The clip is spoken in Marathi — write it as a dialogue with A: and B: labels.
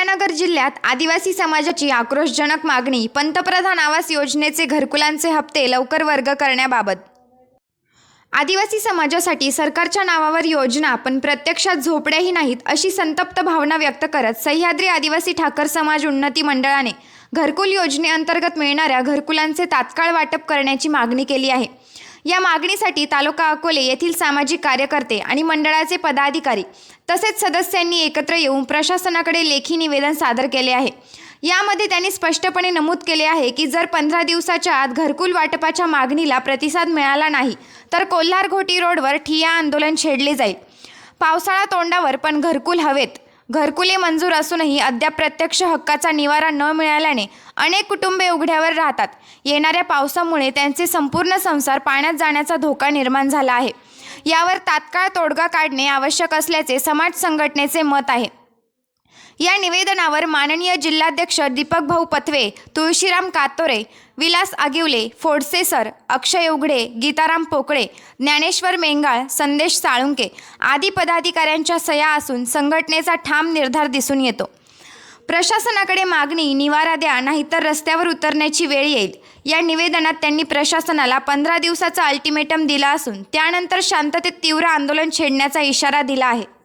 A: अहिल्यानगर जिल्ह्यात आदिवासी समाजाची आक्रोशजनक मागणी पंतप्रधान आवास योजनेचे घरकुलांचे हप्ते लवकर वर्ग करण्याबाबत. आदिवासी समाजासाठी सरकारच्या नावावर योजना पण प्रत्यक्षात झोपड्याही नाहीत अशी संतप्त भावना व्यक्त करत सह्याद्री आदिवासी ठाकर समाज उन्नती मंडळाने घरकुल योजनेअंतर्गत मिळणाऱ्या घरकुलांचे तात्काळ वाटप करण्याची मागणी केली आहे. या मागणीसाठी तालुका अकोले येथील सामाजिक कार्यकर्ते आणि मंडळाचे पदाधिकारी तसेच सदस्यांनी एकत्र येऊन प्रशासनाकडे लेखी निवेदन सादर केले आहे. यामध्ये त्यांनी स्पष्टपणे नमूद केले आहे की जर पंधरा दिवसाच्या आत घरकुल वाटपाच्या मागणीला प्रतिसाद मिळाला नाही तर कोल्हार घोटी रोडवर ठिया आंदोलन छेडले जाईल. पावसाळा तोंडावर पण घरकुल हवेत. घरकुले मंजूर असूनही अद्याप प्रत्यक्ष हक्काचा निवारा न मिळाल्याने अनेक कुटुंबे उघड्यावर राहतात. येणाऱ्या पावसामुळे त्यांचे संपूर्ण संसार पाण्यात जाण्याचा धोका निर्माण झाला आहे. यावर तात्काळ तोडगा काढणे आवश्यक असल्याचे समाज संघटनेचे मत आहे. या निवेदनावर माननीय जिल्हाध्यक्ष दीपक भाऊ पथवे तुळशीराम कातोरे विलास आगिवले फोडसे सर अक्षय उघडे गीताराम पोकळे ज्ञानेश्वर मेंगाळ संदेश साळुंके आदी पदाधिकाऱ्यांच्या सया असून संघटनेचा ठाम निर्धार दिसून येतो. प्रशासनाकडे मागणी निवारा द्या नाहीतर रस्त्यावर उतरण्याची वेळ येईल. या निवेदनात त्यांनी प्रशासनाला पंधरा दिवसाचा अल्टिमेटम दिला असून त्यानंतर शांततेत तीव्र आंदोलन छेडण्याचा इशारा दिला आहे.